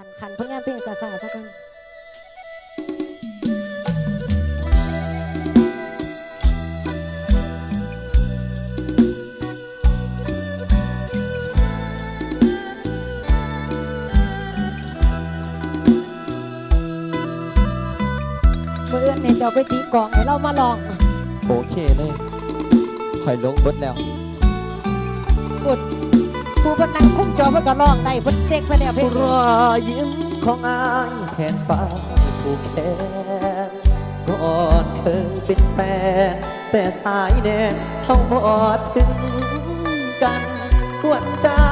ขันขันเพื่องานเพลงสาสาสักคนเมื่อเอื้อนในเจ้าไปตีกลองให้เรามาลองโอเคเลยคอยลงเบิดแล้วอุด ผู้บนนังคุ้มจอเพื่อก็ลองได้พิ่นเซ็กไปแล้วเพลงรอยยิ้มของอายแทนฟ้าผูกแขนก่อนเคยเป็นแฟนแต่สายแดนเขาบอถึงกันกวนเจ้า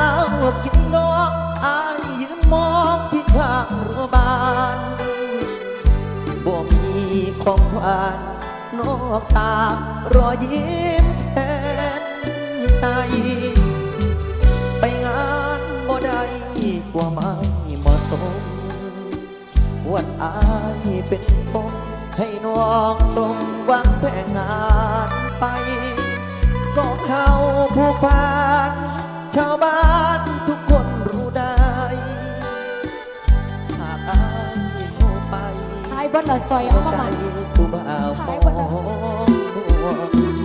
กินนอกอายยืนมองที่ข้างรั้วบ้านบ่มีของหวานนอกจารอยยิ้มแทนใจ ไม่เหมาะสมวันอายเป็นปมให้น้องตรงวางแต่งานไป สองเฮาผู้ผ่านชาวบ้านทุกคนรู้ได้ หากอายเข้าไปทายบนละซอยเอามาใจใหม่ผู้บ่าวขายหมดแล้ว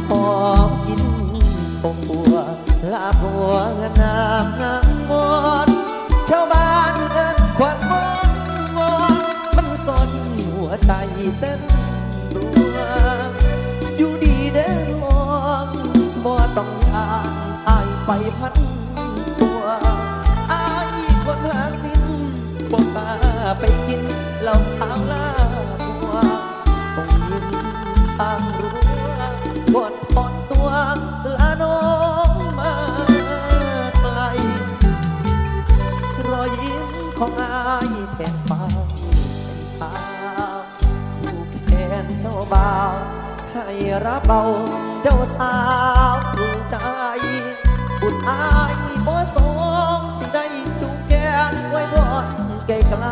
หอมกินปงปัวลาบัวงาม พันตัวอายคนหาสิ้นบ่กาไปกินเหล้าขาวลาบัวส่งยิ้มทางรั้วกดพอนตัวลาน้องมาไกลรอยยิ้มของอายแทนฟ้าเป็นทาผู้แขนเจ้าบ่าวให้รับเบาเจ้าสาว ถูกใจบุญอายบ่สงสิได้จูงแกนไว้บอนไกลไกล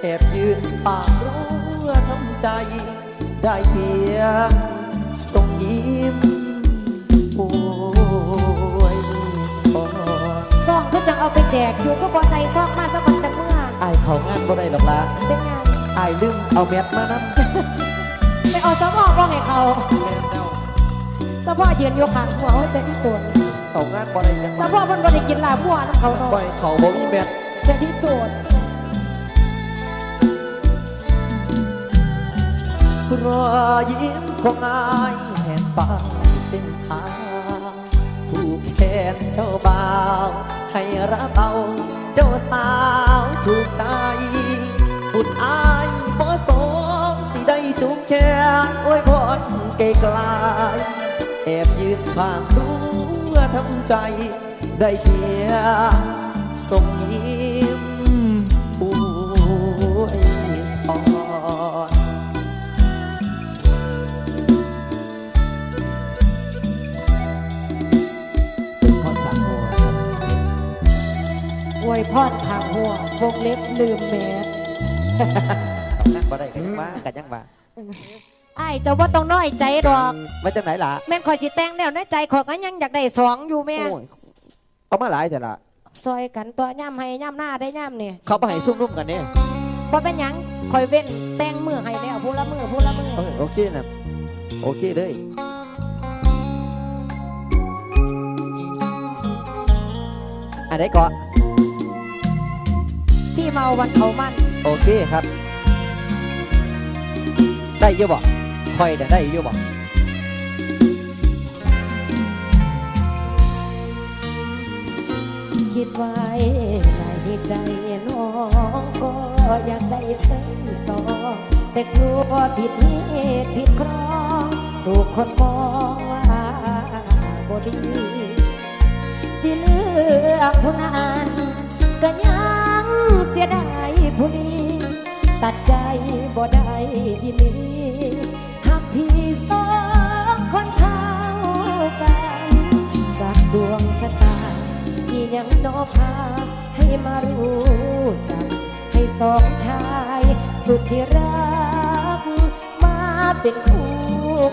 แอบยืนปากรู้ว่าทำใจ ได้เพียงส่งยิ้มป่วยพอซองเพื่อจังเอาไปแจกอยู่ก็บอใจซองมาสักวันจะเมื่ออายเขางานบ่ได้หรอกละเป็นไงอายลืมเอาแมทมานำไปเอาสมอบ้องให้เขาสะพ่อยืนอยกขางหัวไว้แต่ที่ตัว เขางานบ่ได้ยังสะพ่อมันบ่ได้กินลาบัวน้ำเขาเนาะบ่อยเขาบ่มีแมทแต่ที่ตัวรอยยิ้มของอายแห่งฟ้าเส้นทางผู้แขนเจ้าบ่าว ให้รับเอาเจ้าสาวถูกใจบุญอายบ่สมสิได้จุกแขนโอ้ยพรไกลไกลแอบยืนข้างรั้ว ทำใจได้เพียงส่งยิ้มป่วยพรเป็นข้อตัดหัวครับอวยพรขางหัววงเล็บลืมแมสนั่งบ่ได้กันยังว่ากันยังว่าไอ้ายเจ้าว่าต้องน้อยใจดอกมาจากไหนล่ะ แม่นคอยสิแต่งแล้วในใจขอยก็ยังอยากได้สองอยู่แม่โอ้ยเอามาหลายแต่ละซอยกันตัวย่ำให้ย่ำหน้าได้ย่ำเนี่ยเขาไปให้ซุ่มนุ่มกันเนี่ยพอเป็นหยังคอยเว้นแต่งมือให้แล้วผู้ละมือผู้ละมือเออโอเคนะโอเคเลยอันไหนก่อนที่เมาวันเขามัน โอเคครับ ได้เยอะบ่ คอยเดี๋ยวได้เยอะบ่คิดไว้ในใจน้องก็อยากได้ทั้งสองแต่กลัวผิดเหตุผิดครองถูกคนมองว่าบ่ดีสิเลือกผู้นั้นก็ยังเสียดายผู้นี้ตัดใจบ่ได้อีหลีหัก พี่สองคนท่ากัน จากดวงชะตาที่ยังนอพาให้มารู้จัก ให้สองชายสุดที่รัก มาเป็นคู่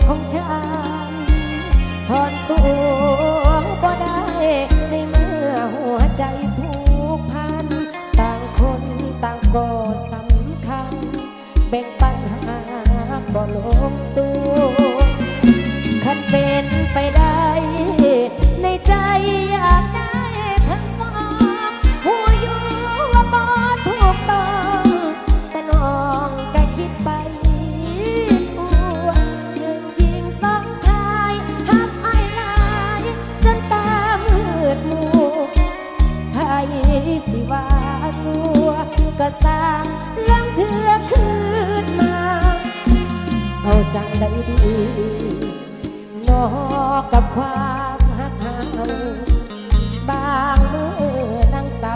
ของฉันถนตัวบ่ได้ในเมื่อหัวใจผูกพัน ต่คนต่ก็สำคัญ แบ่งป เป็นไปได้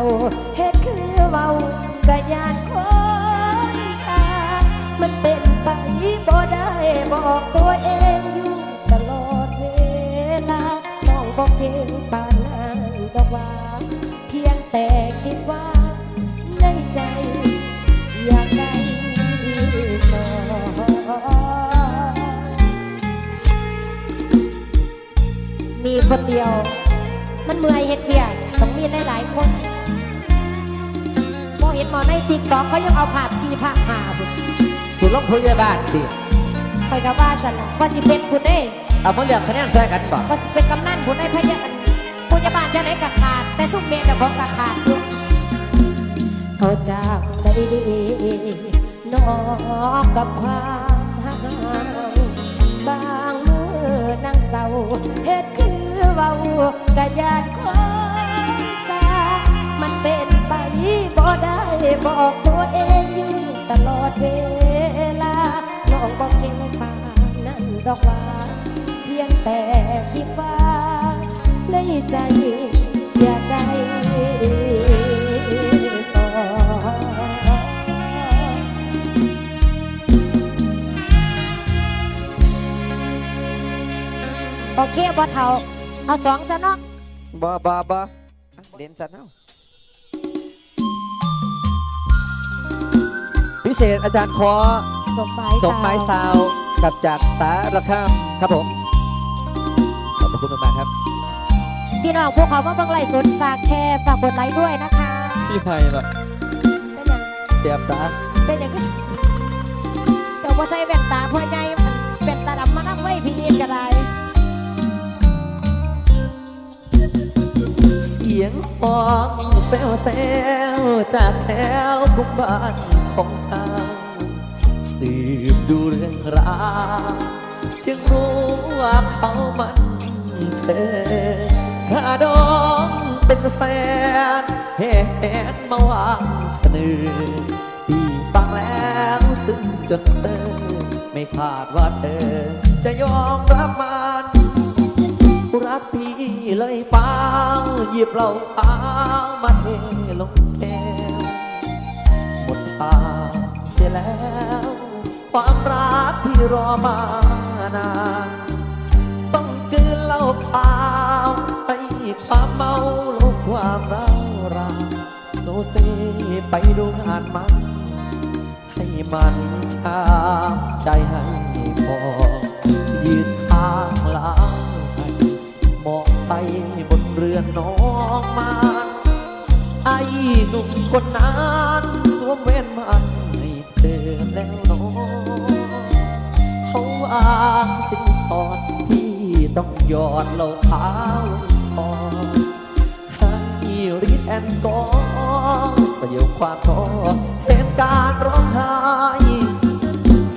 เศร้าเฮ็ดคือเว้ากะยานคนสา มันเป็นไปบ่ได้บอกตัวเองอยู่ตลอดเวลาน้องบอกเก่งปานนั้นดอกว่า เพียงแต่คิดว่าในใจ อยากได้สองมีคนเดียว มันเมื่อยเฮ็ดเวียกต้องมีหลายๆคน เห็นหมอในติ๊กต็อกเขายังเอาผาดชีผาหาบุสุดลงพยาบาลดิคอยกับว่าสันน่ะว่าสิเป็นคุณเด้เอามาเลือกคะแนนใส่กันบ่ว่าสิเป็นกำนันคุณได้พยาพยาบาลจะไหนกะขาด แต่ซุ่มเมียเจ้าของกะขาดอยู่เอาจากได้ดีนอกกับความห่างบางมือนางเศร้าเฮ็ดคือเว้ากะยานคน นั้นดอกว่า เพียงแต่คิดว่าในใจอยากได้สองโอเคบ่เท่า เอาสองซะเนาะบ่บ่บ่เด่นจันเอาะพิเศษอาจารย์ขอสมหมายสมไม้สาวซาว กับจากสารคามครับผม ขอบพระคุณมากๆครับ พี่น้องพวกเขามาเบิ่งไลฟ์สดฝากแชร์ฝากกดไลค์ด้วยนะคะชี้ไห้ละเป็นอย่างเสียบตาเป็นอย่างก็เจ้าบ่ใส่แว่นตาพ่อใหญ่มันเป็นตาดำมานั่งไว้พี่นีนก็ได้เสียงห้องแซวแซวๆจากแถวทุกบ้านของชาว สืบดูเรื่องราวจึงรู้ว่าเขามันเธอข้าดองเป็นแสนแหนมาวางเสนอปีฟังแล้วซึ้งจนเซอไม่คาดว่าเธอ จะยอมรับมันรักพี่เลยเปล่าหยิบเหล้าขามาเทลงแก้วหมดทางเสียแล้ว ความรักที่รอมานานต้องกินเล้าขาวให้ความเมาลบความร้าวรานโซเซไปดูงานมันให้มันช้ำใจให้พอยืนข้างหลังมองไปบนเรือนน้องมาไอ้หนุ่มคนนั้นสวมเว้นมันให้เธอแล้วน้องางสินสอดที่ต้องหยอดเหล้าขาวลงคอให้รีดแอนกองสยบความท้อเหตุการณ์ร้องไห้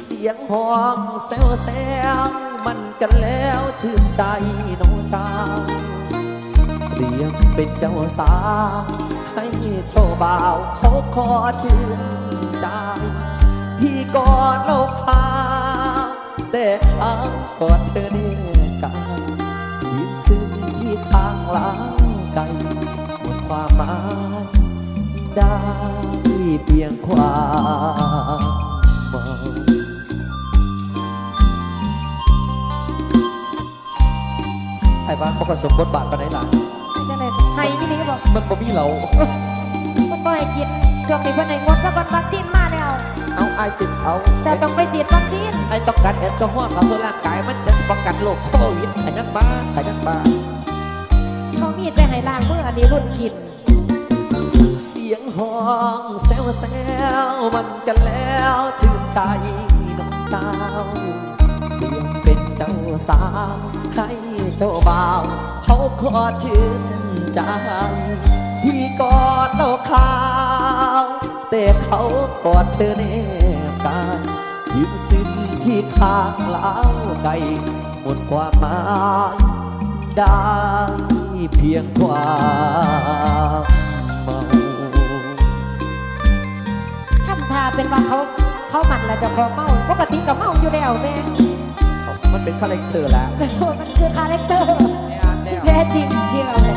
เสียงห้องแซวแซวมันกันแล้วชื่นใจน้องเจ้าเตรียมเป็นเจ้าสาวให้เจ้าบ่าวเขาขอชื่นใจพี่กอดโลกขา แต่เขางกอดเธอเนี่ยกันยืนซึ้งที่ข้างหลังไกลหมดความหมายได้เพียงความเมาไอ้บ้านปกติสมบทบาทปานไหนล่ะ จังได๋ให้อีหลีบอกมันบ่มีเรา มันบ่ให้กิน ช่วงนี้เพิ่นให้งดซะก่อนวัคซีนมาแล้ว เอาไอ้จิตเอาเจะต้องไปฉีดวัคซีนไอ้ต้องการแอลกอฮอล์เข้าสู่ร่างกายมันจะป้องกันโรคโควิดไอ้นั่นบ้าไอ้นั่นบ้าเขามีแต่ให้ล้างมืออันนี้รุ่นกิน เสียงห้องแซวแซวมันกันแล้วชื่นใจน้องเจ้าเตรียมเป็นเจ้าสาวให้เจ้าบ่าวเขาขอชื่นใจพี่กอด เราขาว แต่เขากอดเธอเนบกายยืมสิ้นที่ข้างเล้าวไก่หมดความหมายได้เพียงความเมาทำทาเป็นว่าเขาเขามันแหละเจะของเมาปกติก็เมาอยู่แล้วแม่มันเป็นคาแรคเตอร์แล้วมันคือคาแรคเตอร์ไม่อ่านแล้วที่แท้จริงเชียวเลย